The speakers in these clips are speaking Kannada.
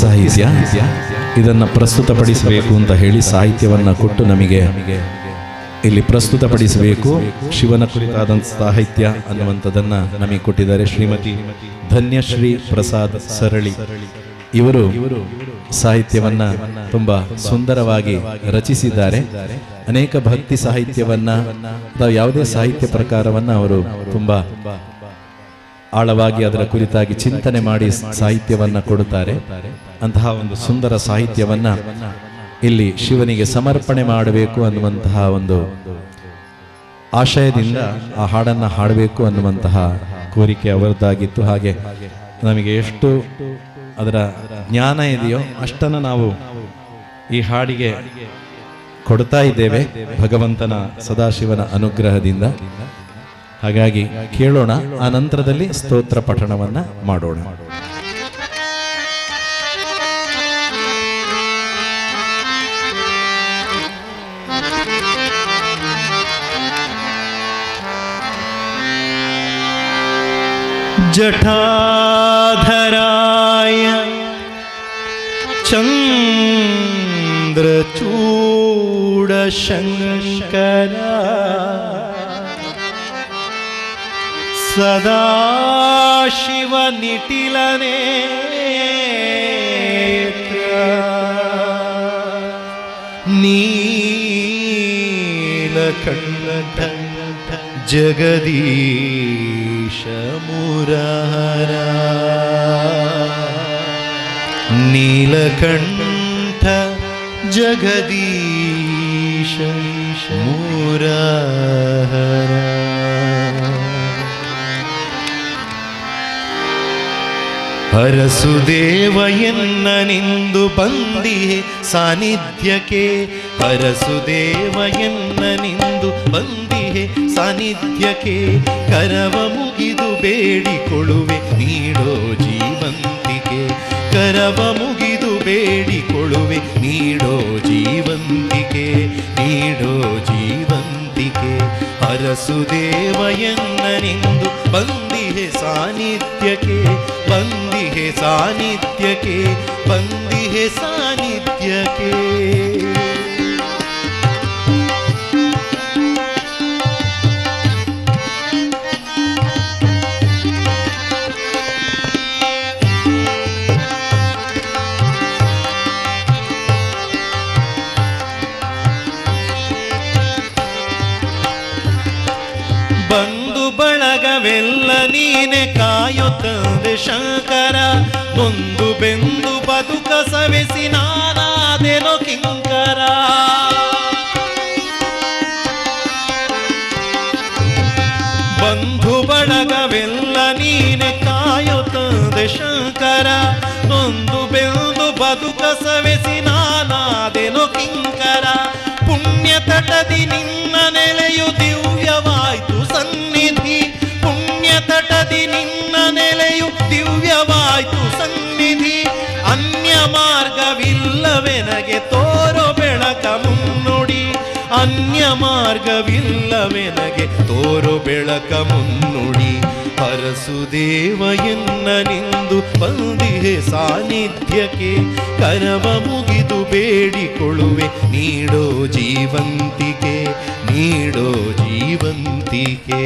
ಸಾಹಿತ್ಯ, ಇದನ್ನು ಪ್ರಸ್ತುತಪಡಿಸಬೇಕು ಅಂತ ಹೇಳಿ ಸಾಹಿತ್ಯವನ್ನು ಕೊಟ್ಟು ನಮಗೆ ಇಲ್ಲಿ ಪ್ರಸ್ತುತಪಡಿಸಬೇಕು. ಶಿವನ ಕುರಿತಾದಂಥ ಸಾಹಿತ್ಯ ಅನ್ನುವಂಥದ್ದನ್ನು ನಮಗೆ ಕೊಟ್ಟಿದ್ದಾರೆ ಶ್ರೀಮತಿ ಧನ್ಯಶ್ರೀ ಪ್ರಸಾದ್ ಸರಳಿ. ಇವರು ಸಾಹಿತ್ಯವನ್ನ ತುಂಬಾ ಸುಂದರವಾಗಿ ರಚಿಸಿದ್ದಾರೆ. ಅನೇಕ ಭಕ್ತಿ ಸಾಹಿತ್ಯವನ್ನ ಅಥವಾ ಯಾವುದೇ ಸಾಹಿತ್ಯ ಪ್ರಕಾರವನ್ನ ಅವರು ತುಂಬಾ ಆಳವಾಗಿ ಅದರ ಕುರಿತಾಗಿ ಚಿಂತನೆ ಮಾಡಿ ಸಾಹಿತ್ಯವನ್ನ ಕೊಡುತ್ತಾರೆ. ಅಂತಹ ಒಂದು ಸುಂದರ ಸಾಹಿತ್ಯವನ್ನ ಇಲ್ಲಿ ಶಿವನಿಗೆ ಸಮರ್ಪಣೆ ಮಾಡಬೇಕು ಅನ್ನುವಂತಹ ಒಂದು ಆಶಯದಿಂದ ಆ ಹಾಡನ್ನ ಹಾಡಬೇಕು ಅನ್ನುವಂತಹ ಕೋರಿಕೆ ಅವರದ್ದಾಗಿತ್ತು. ಹಾಗೆ ನಮಗೆ ಎಷ್ಟು ಅದರ ಜ್ಞಾನ ಇದೆಯೋ ಅಷ್ಟನ್ನು ನಾವು ಈ ಹಾಡಿಗೆ ಕೊಡ್ತಾ ಇದ್ದೇವೆ ಭಗವಂತನ ಸದಾಶಿವನ ಅನುಗ್ರಹದಿಂದ. ಹಾಗಾಗಿ ಕೇಳೋಣ, ಆ ನಂತರದಲ್ಲಿ ಸ್ತೋತ್ರ ಪಠಣವನ್ನ ಮಾಡೋಣ. ജഠാധരായ ചന്ദ്രചൂടശങ്കര സദാശിവനിട്ടിലനേ നീലകണ്ഠ ಜಗದೀಶ ಮುರಹರ. ನೀಲಕಂಠ ಜಗದೀಶ ಮುರಹರ. ಹರಸುದೇವಯನ್ನ ನಿಂದು ಬಂದಿಹೆ ಸಾನ್ನಿಧ್ಯಕ್ಕೆ. ಹರಸುದೇವಯನ್ನ ನಿಂದು ಬಂದಿ ಬಂದಿಹೆ ಸಾನ್ನಿಧ್ಯಕ್ಕೆ ಕರವ ಮುಗಿದು ಬೇಡಿಕೊಳ್ಳುವೆ, ನೀಡೋ ಜೀವಂತಿಕೆ. ಕರವ ಮುಗಿದು ಬೇಡಿಕೊಳ್ಳುವೆ, ನೀಡೋ ಜೀವಂತಿಕೆ ನೀಡೋ ಜೀವಂತಿಕೆ. ಅರಸುದೇವ ಎನ್ನನೆಂದು ಬಂದಿಹೆ ಸಾನ್ನಿಧ್ಯಕ್ಕೆ ಬಂದಿಹೆ ಸಾನ್ನಿಧ್ಯಕ್ಕೆ ಬಂದಿಹೆ ಸಾನ್ನಿಧ್ಯಕ್ಕೆ. ಬಳಗವೆಲ್ಲ ನೀನೆ ಕಾಯುತ್ತಂದೆ ಶಂಕರ. ಒಂದು ಬೆಂದು ಬದುಕ ಸವೆಸಿ ನಾನಾದೆನೋ ಕಿಂಕರ. ಬಂಧು ಬಳಗವೆಲ್ಲ ನೀನೆ ಕಾಯುತ್ತಂದೆ ಶಂಕರ. ಒಂದು ಬೆಂದು ಬದುಕ ಸವೆಸಿ ನಾನಾದೆನೋ ಕಿಂಕರ. ಪುಣ್ಯ ತಟದಿ ನಿನ್ನ ನೆಲೆಯು ಮಾರ್ಗವಿಲ್ಲವೆನಗೆ ತೋರೋ ಬೆಳಕ ಮುನ್ನುಡಿ, ಅನ್ಯ ಮಾರ್ಗವಿಲ್ಲವೆನಗೆ ತೋರೋ ಬೆಳಕ ಮುನ್ನುಡಿ. ಹರಸುದೇವ ಎನ್ನ ನಿಂದು ಬಂದಿಹೆ ಸಾನ್ನಿಧ್ಯಕ್ಕೆ, ಕರವ ಮುಗಿದು ಬೇಡಿಕೊಳ್ಳುವೆ ನೀಡೋ ಜೀವಂತಿಕೆ ನೀಡೋ ಜೀವಂತಿಕೆ.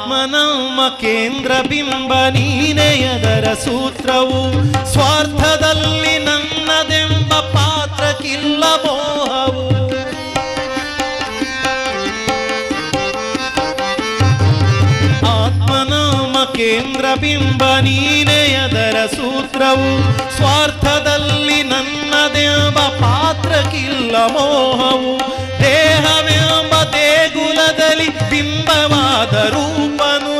ಆತ್ಮನಮ್ಮ ಕೇಂದ್ರ ಬಿಂಬ ನೀನೆಯದರ ಸೂತ್ರವು. ಸ್ವಾರ್ಥದಲ್ಲಿ ನನ್ನದೆಂಬ ಪಾತ್ರಕ್ಕಿಲ್ಲ ಮೋಹವು. ಆತ್ಮನಾಮ ಕೇಂದ್ರ ಬಿಂಬ ನೀನೆಯದರ ಸೂತ್ರವು. ಸ್ವಾರ್ಥದಲ್ಲಿ ನನ್ನದೆಂಬ ಪಾತ್ರಕ್ಕಿಲ್ಲ ಮೋಹವು. ದೇಹವೆಂಬ ದೇಗುಲದಲ್ಲಿ ಬಿಂಬವಾದ ರೂಪನು.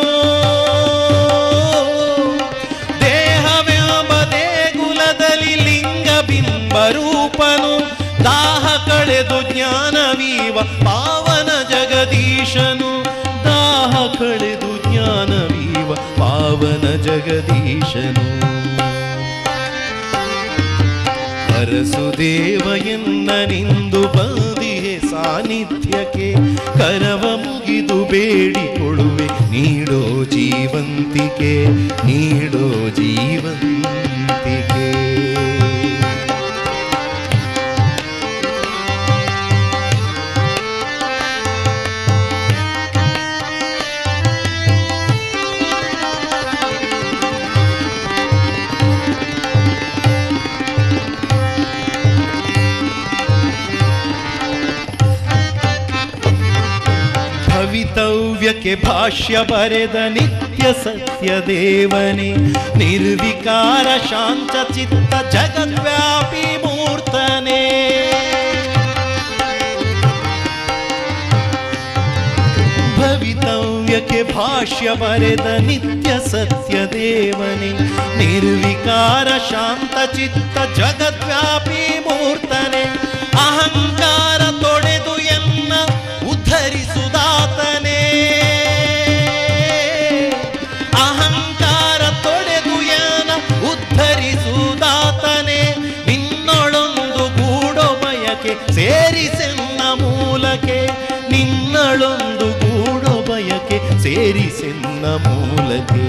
ದೇಹವೆಂಬ ದೇಗುಲದಲ್ಲಿ ಲಿಂಗ ಬಿಂಬ ರೂಪನು. ದಾಹ ಕಳೆದು ಜ್ಞಾನವೀವ ಪಾವನ ಜಗದೀಶನು. ದಾಹ ಕಳೆದು ಜ್ಞಾನವೀವ ಪಾವನ ಜಗದೀಶನು. ಅರಸುದೇವ ಎಂದ ನಿಂದು ಬಂದಿಹೆ ಸಾನ್ನಿಧ್ಯಕ್ಕೆ ಕರವ ಮುಗಿದು ಬೇಡಿಕೊಳ್ಳುವೆ ನೀಡೋ ಜೀವಂತಿಕೆ ನೀಡೋ ಜೀವಂತಿಕೆ. ಭವಿತವ್ಯಕ್ಕೆ ಭಾಷ್ಯ ಬರೆದ ನಿತ್ಯ ಸತ್ಯ ದೇವನೇ ನಿರ್ವಿಕಾರ ಶಾಂತ ಚಿತ್ತ ಜಗದ್ವ್ಯಾಪಿ ಮೂರ್ತನೇ ಭವಿತವ್ಯಕ್ಕೆ ಭಾಷ್ಯ ಬರೆದ ನಿತ್ಯ ಸತ್ಯ ದೇವನೇ ನಿರ್ವಿಕಾರ ಶಾಂತ ಚಿತ್ತ ಜಗದ್ವ್ಯಾಪಿ ಮೂರ್ತನೆ ಅಹಂಕಾರ ತೊಡೆದು ಎನ್ನ ಉದ್ಧರಿಸುದಾತನೇ ಅಹಂಕಾರ ತೊಡೆದು ಎನ್ನ ಉದ್ಧರಿಸುದಾತನೇ ನಿನ್ನೊಳೊಂದು ಗೂಡೋ ಬಯಕೆ ಸೇರಿಸೆನ್ನ ಮೂಲಕೆ ನಿನ್ನಳೊಂದು ಗೂಡೋ ಬಯಕೆ ಸೇರಿಸೆನ್ನ ಮೂಲಕೆ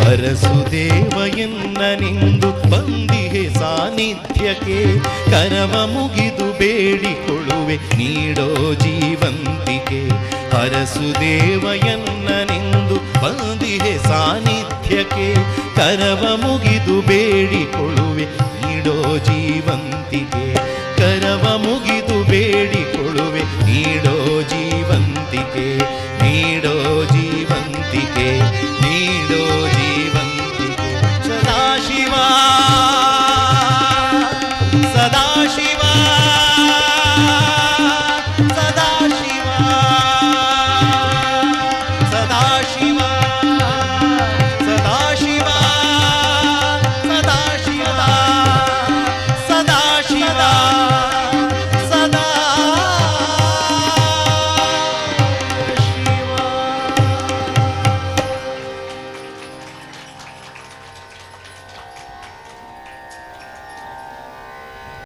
ಹರಸುದೇವ ಎನ್ನ ನಿಂದು ಬಂದಿಹೆ ಸಾನ್ನಿಧ್ಯಕ್ಕೆ. ಕರವ ಮುಗಿದು ಬೇಡಿಕೊಳ್ಳುವೆ ಹರಸುದೇವ ಎನ್ನ ನಿಂದು ಬಂದಿಹೆ ಸಾನ್ನಿಧ್ಯಕ್ಕೆ. ಕರವ ಮುಗಿದು ಬೇಡಿಕೊಳ್ಳುವೆ ನೀಡೋ ಜೀವಂತಿಗೆ ಕರವ ಮುಗಿದು ಬೇಡಿಕೊಳ್ಳುವೆ ನೀಡೋ ಜೀವಂತಿಗೆ ನೀಡೋ ಜೀವಂತಿಗೆ ನೀಡೋ